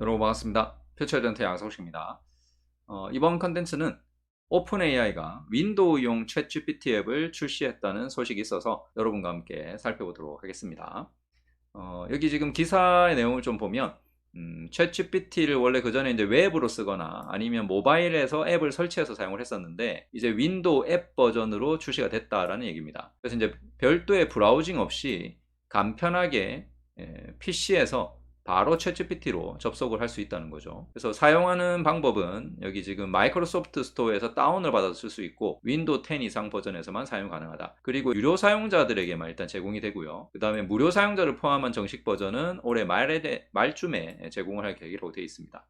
여러분 반갑습니다. 표철전태 양성식입니다. 어, 이번 컨텐츠는 오픈AI가 윈도우용 챗GPT 앱을 출시했다는 소식이 있어서 여러분과 함께 살펴보도록 하겠습니다. 어, 여기 지금 기사의 내용을 좀 보면 음, 챗GPT를 원래 그 전에 이제 웹으로 쓰거나 아니면 모바일에서 앱을 설치해서 사용을 했었는데 이제 윈도우 앱 버전으로 출시가 됐다라는 얘기입니다. 그래서 이제 별도의 브라우징 없이 간편하게 PC에서 바로 챗GPT로 접속을 할 수 있다는 거죠. 그래서 사용하는 방법은 여기 지금 마이크로소프트 스토어에서 다운을 받아서 쓸 수 있고 윈도우 10 이상 버전에서만 사용 가능하다. 그리고 유료 사용자들에게만 일단 제공이 되고요. 그 다음에 무료 사용자를 포함한 정식 버전은 올해 말에 대, 말쯤에 제공을 할 계획으로 되어 있습니다.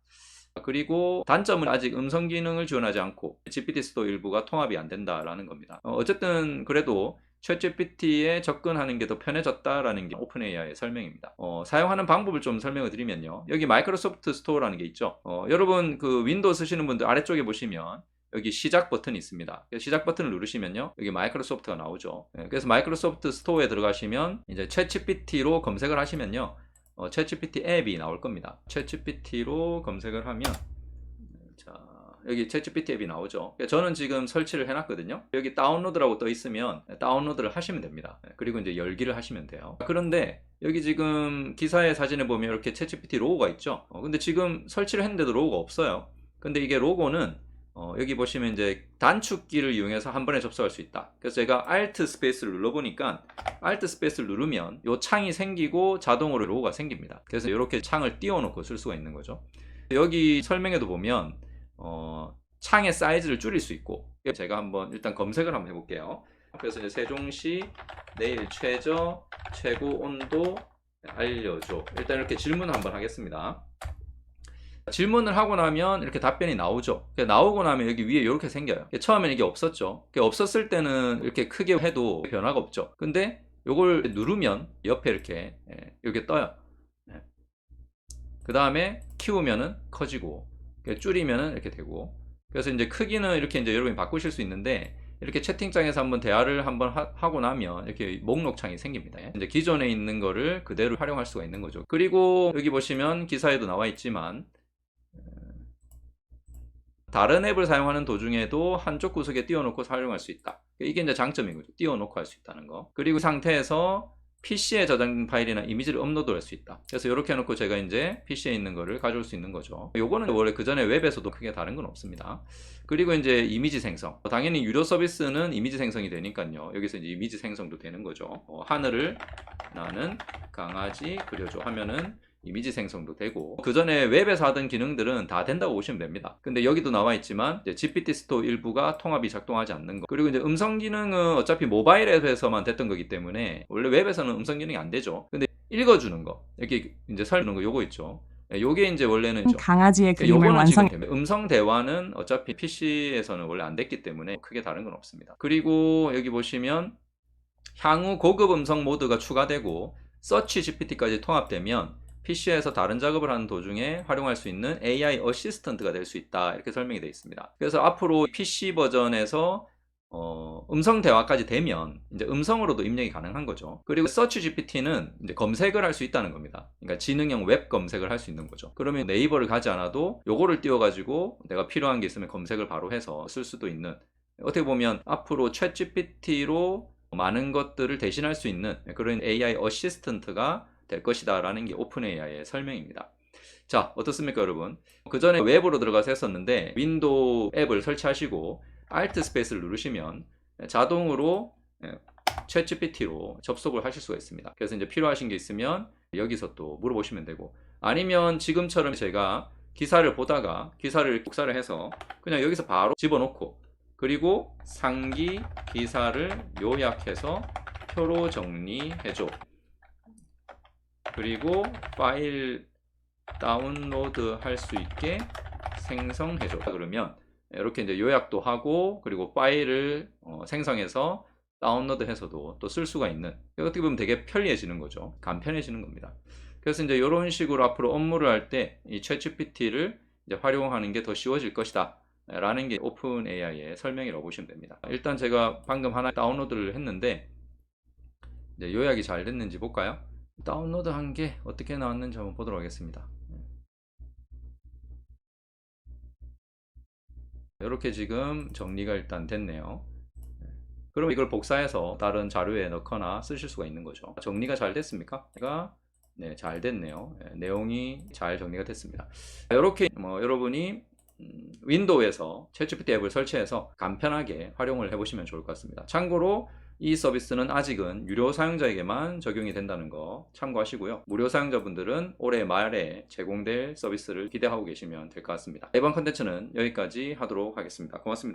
그리고 단점은 아직 음성 기능을 지원하지 않고 GPT 스토어 일부가 통합이 안 된다라는 겁니다. 어, 어쨌든 그래도 챗GPT에 접근하는 게 더 편해졌다라는 게 오픈AI의 설명입니다. 어, 사용하는 방법을 좀 설명을 드리면요. 여기 마이크로소프트 스토어라는 게 있죠. 어, 여러분 그 윈도우 쓰시는 분들 아래쪽에 보시면 여기 시작 버튼이 있습니다. 시작 버튼을 누르시면요. 여기 마이크로소프트가 나오죠. 예, 그래서 마이크로소프트 스토어에 들어가시면 이제 챗GPT로 검색을 하시면요. 어, 챗GPT 앱이 나올 겁니다. 챗GPT로 검색을 하면 자, 여기 챗GPT 앱이 나오죠. 저는 지금 설치를 해놨거든요. 여기 다운로드라고 떠 있으면 다운로드를 하시면 됩니다. 그리고 이제 열기를 하시면 돼요. 그런데 여기 지금 기사의 사진에 보면 이렇게 챗GPT 로고가 있죠. 어, 근데 지금 설치를 했는데도 로고가 없어요. 근데 이게 로고는 어, 여기 보시면 이제 단축키를 이용해서 한 번에 접속할 수 있다. 그래서 제가 Alt 스페이스를 눌러보니까 Alt 스페이스를 누르면 이 창이 생기고 자동으로 로고가 생깁니다. 그래서 이렇게 창을 띄워놓고 쓸 수가 있는 거죠. 여기 설명에도 보면 어, 창의 사이즈를 줄일 수 있고 제가 한번 일단 검색을 한번 해볼게요. 그래서 세종시 내일 최저 최고 온도 알려줘. 일단 이렇게 질문 한번 하겠습니다. 질문을 하고 나면 이렇게 답변이 나오죠. 나오고 나면 여기 위에 이렇게 생겨요. 처음에는 이게 없었죠. 없었을 때는 이렇게 크게 해도 변화가 없죠. 근데 이걸 누르면 옆에 이렇게 이렇게 떠요. 그 다음에 키우면은 커지고 줄이면은 이렇게 되고 그래서 이제 크기는 이렇게 이제 여러분이 바꾸실 수 있는데 이렇게 채팅창에서 한번 대화를 한번 하, 고 나면 이렇게 목록창이 생깁니다. 이제 기존에 있는 거를 그대로 활용할 수가 있는 거죠. 그리고 여기 보시면 기사에도 나와 있지만 다른 앱을 사용하는 도중에도 한쪽 구석에 띄워놓고 사용할 수 있다. 이게 이제 장점인 거죠. 띄워놓고 할 수 있다는 거. 그리고 상태에서 PC에 저장된 파일이나 이미지를 업로드 할 수 있다. 그래서 이렇게 해놓고 제가 이제 PC에 있는 거를 가져올 수 있는 거죠. 요거는 원래 그 전에 웹에서도 크게 다른 건 없습니다. 그리고 이제 이미지 생성. 당연히 유료 서비스는 이미지 생성이 되니까요. 여기서 이제 이미지 생성도 되는 거죠. 어, 하늘을 나는 강아지 그려줘 하면은 이미지 생성도 되고 그 전에 웹에서 하던 기능들은 다 된다고 보시면 됩니다. 근데 여기도 나와 있지만 GPT 스토어 일부가 통합이 작동하지 않는 거 그리고 이제 음성 기능은 어차피 모바일 앱에서만 됐던 거기 때문에 원래 웹에서는 음성 기능이 안 되죠. 근데 읽어주는 거 이렇게 이제 설명거 는 요거 있죠. 예, 요게 이제 원래는 강아지의 그림을 완성 음성 대화는 어차피 PC에서는 원래 안 됐기 때문에 크게 다른 건 없습니다. 그리고 여기 보시면 향후 고급 음성 모드가 추가되고 서치 GPT까지 통합되면 PC에서 다른 작업을 하는 도중에 활용할 수 있는 AI 어시스턴트가 될 수 있다 이렇게 설명이 되어 있습니다. 그래서 앞으로 PC 버전에서 어, 음성 대화까지 되면 이제 음성으로도 입력이 가능한 거죠. 그리고 서치 GPT는 이제 검색을 할 수 있다는 겁니다. 그러니까 지능형 웹 검색을 할 수 있는 거죠. 그러면 네이버를 가지 않아도 요거를 띄워가지고 내가 필요한 게 있으면 검색을 바로 해서 쓸 수도 있는 어떻게 보면 앞으로 챗 GPT로 많은 것들을 대신할 수 있는 그런 AI 어시스턴트가 될 것이다 라는 게 오픈AI의 설명입니다. 자 어떻습니까 여러분? 그 전에 웹으로 들어가서 했었는데 윈도우 앱을 설치하시고 Alt 스페이스를 누르시면 자동으로 챗 GPT로 접속을 하실 수가 있습니다. 그래서 이제 필요하신 게 있으면 여기서 또 물어보시면 되고 아니면 지금처럼 제가 기사를 보다가 기사를 복사를 해서 그냥 여기서 바로 집어넣고 그리고 상기 기사를 요약해서 표로 정리해줘 그리고 파일 다운로드 할 수 있게 생성해줘. 그러면 이렇게 이제 요약도 하고 그리고 파일을 어, 생성해서 다운로드 해서도 또 쓸 수가 있는 어떻게 보면 되게 편리해지는 거죠. 간편해지는 겁니다. 그래서 이제 이런 식으로 앞으로 업무를 할 때 이 챗GPT를 이제 활용하는 게 더 쉬워질 것이다. 라는 게 오픈 AI의 설명이라고 보시면 됩니다. 일단 제가 방금 하나 다운로드를 했는데 요약이 잘 됐는지 볼까요 다운로드 한 게 어떻게 나왔는지 한번 보도록 하겠습니다. 이렇게 지금 정리가 일단 됐네요. 그럼 이걸 복사해서 다른 자료에 넣거나 쓰실 수가 있는 거죠. 정리가 잘 됐습니까? 제가? 네, 잘 됐네요. 네, 내용이 잘 정리가 됐습니다. 이렇게 뭐 여러분이 음, 윈도우에서 채취 g p 앱을 설치해서 간편하게 활용을 해보시면 좋을 것 같습니다. 참고로 이 서비스는 아직은 유료 사용자에게만 적용이 된다는 거 참고하시고요. 무료 사용자분들은 올해 말에 제공될 서비스를 기대하고 계시면 될 것 같습니다. 이번 컨텐츠는 여기까지 하도록 하겠습니다. 고맙습니다.